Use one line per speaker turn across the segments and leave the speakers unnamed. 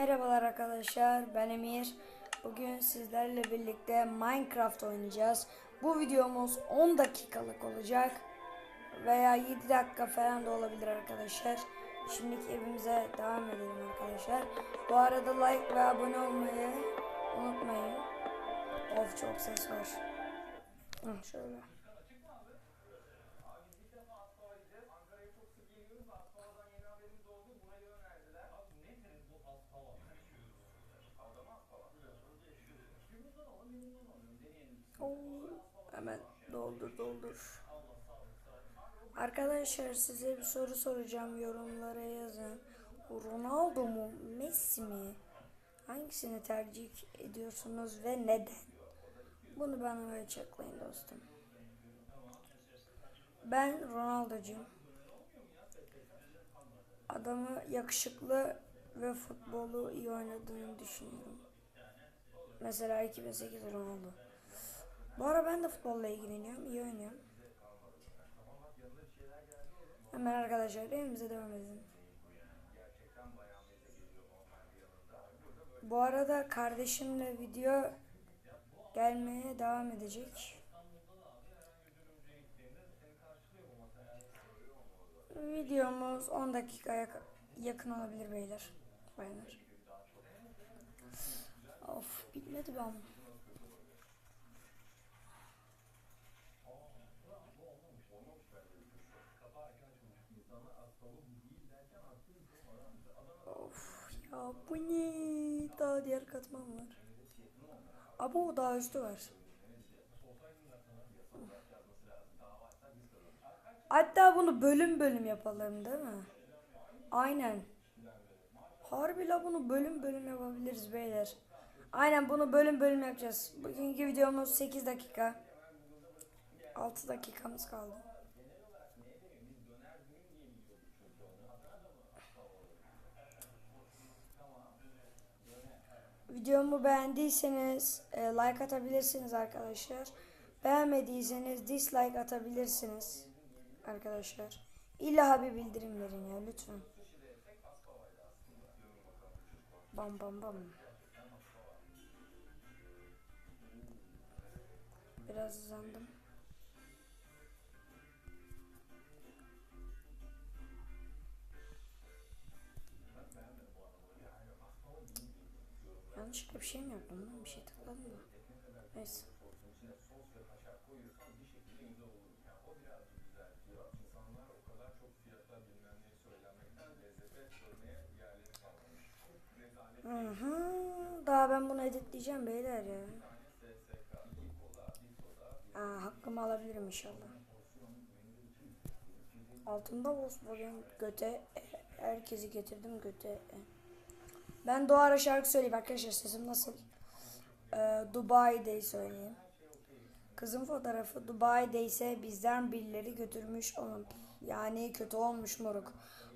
Merhabalar arkadaşlar ben Emir. Bugün sizlerle birlikte Minecraft oynayacağız. Bu videomuz 10 dakikalık olacak. Veya 7 dakika falan da olabilir arkadaşlar. Şimdiki evimize devam edelim arkadaşlar. Bu arada like ve abone olmayı unutmayın. Of çok ses var. Hı, şöyle. Oo, hemen doldur doldur. Arkadaşlar size bir soru soracağım yorumlara yazın. Ronaldo mu Messi mi? Hangisini tercih ediyorsunuz ve neden? Bunu bana açıklayın dostum. Ben Ronaldo'cuyum. Adamı yakışıklı ve futbolu iyi oynadığını düşünüyorum. Mesela 2008 Ronaldo. Bu ara ben de futbolla ilgileniyorum. iyi oynuyorum. Hemen arkadaşlar evimize devam edelim. Bu arada kardeşimle video gelmeye devam edecek. Videomuz 10 dakikaya yakın olabilir beyler. Bayanlar. Of bitmedi be ama. Of ya bu ne? Daha diğer katman var. Abo daha üstü var. Hatta bunu bölüm bölüm yapalım değil mi? Aynen. Harbi la bunu bölüm bölüm yapabiliriz beyler. Aynen bunu bölüm bölüm yapacağız. Bugünkü videomuz 8 dakika. 6 dakikamız kaldı. Videomu beğendiyseniz e, like atabilirsiniz arkadaşlar. Beğenmediyseniz dislike atabilirsiniz arkadaşlar. İlla bir bildirim verin ya lütfen. Bam bam bam. Biraz hızlandım. Yanlışlıkla bir şey mi yaptım lan? Bir şey tıkladım da. Neyse. Hı. Daha ben bunu editleyeceğim beyler ya. Aa, hakkımı alabilirim inşallah. Altında Volkswagen göte herkesi getirdim göte. Ben Doğar'a şarkı söyleyeyim arkadaşlar sesim nasıl? Ee, Dubai'de söyleyeyim. Kızın fotoğrafı Dubai'de ise bizden birileri götürmüş onu. Yani kötü olmuş moruk.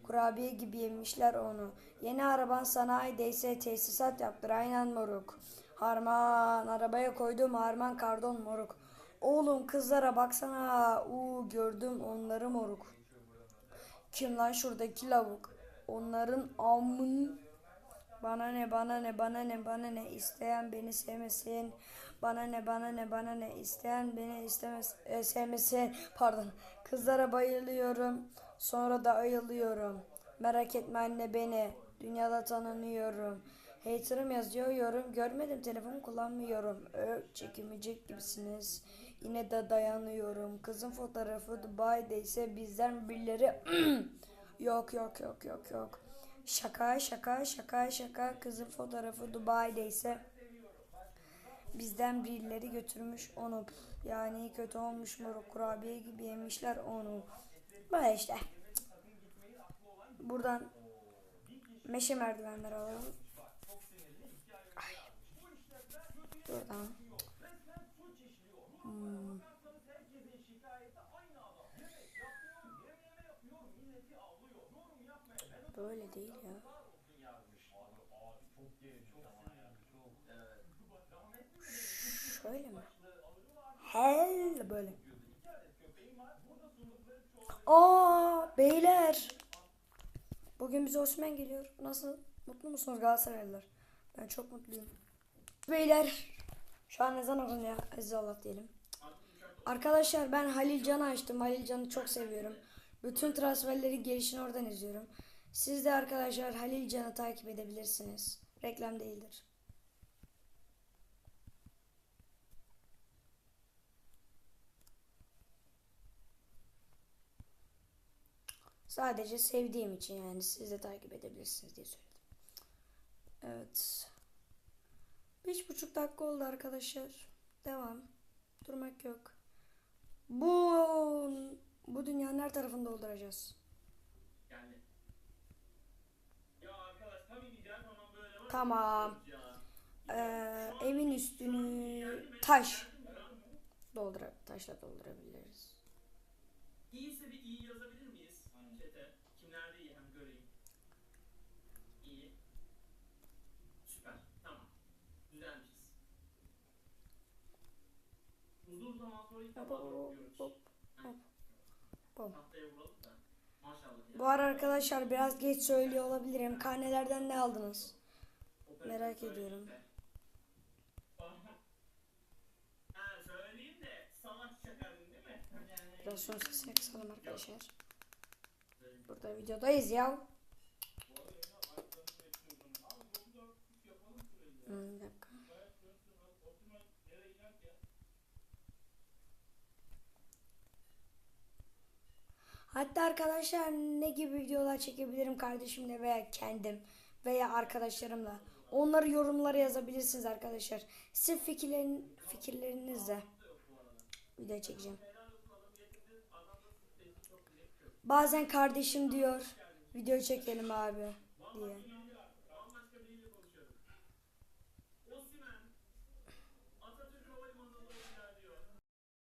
Kurabiye gibi yemişler onu. Yeni araban sanayideyse tesisat yaptır aynen moruk. Harman arabaya koydum harman kardon moruk. Oğlum kızlara baksana. Uu gördüm onları moruk. Kim lan şuradaki lavuk? Onların amın bana ne bana ne bana ne bana ne isteyen beni sevmesin. Bana ne bana ne bana ne isteyen beni istemez e, sevmesin. Pardon. Kızlara bayılıyorum. Sonra da ayılıyorum. Merak etme anne beni. Dünyada tanınıyorum. Hater'ım yazıyor yorum. Görmedim telefon kullanmıyorum. Ö, çekemeyecek gibisiniz. Yine de dayanıyorum. Kızın fotoğrafı Dubai'de ise bizden birileri yok yok yok yok yok. Şaka şaka şaka şaka kızın fotoğrafı Dubai'de ise bizden birileri götürmüş onu. Yani kötü olmuş moruk kurabiye gibi yemişler onu. Böyle işte. Buradan meşe merdivenleri alalım. Ay. Buradan. Hmm. Böyle değil ya. Şöyle mi? Hell böyle. Aa beyler. Bugün bize Osman geliyor. Nasıl? Mutlu musunuz Galatasaraylılar? Ben çok mutluyum. Beyler şu an ezan okunuyor. Aziz Allah diyelim. Arkadaşlar ben Halil Can'ı açtım. Halil Can'ı çok seviyorum. Bütün transferleri gelişini oradan izliyorum. Siz de arkadaşlar Halil Can'ı takip edebilirsiniz. Reklam değildir. Sadece sevdiğim için yani siz de takip edebilirsiniz diye söyledim. Evet. Beş buçuk dakika oldu arkadaşlar. Devam. Durmak yok. Bu bu dünyanın her tarafını dolduracağız.
Yani. Ya arkadaş tabii diyeceğim ama böyle var.
Tamam. Ee, evin üstünü taş doldura taşla doldurabiliriz.
İyiyse bir iyi yazabilir
Bu ara arkadaşlar biraz geç söylüyor olabilirim. Karnelerden ne aldınız? Merak ediyorum. Biraz son sesini kısalım arkadaşlar. Burada videodayız ya. Hmm, bir dakika. Hatta arkadaşlar ne gibi videolar çekebilirim kardeşimle veya kendim veya arkadaşlarımla. Onları yorumlara yazabilirsiniz arkadaşlar. Sizin fikirlerin, fikirlerinizle video çekeceğim. Bazen kardeşim diyor video çekelim abi diye.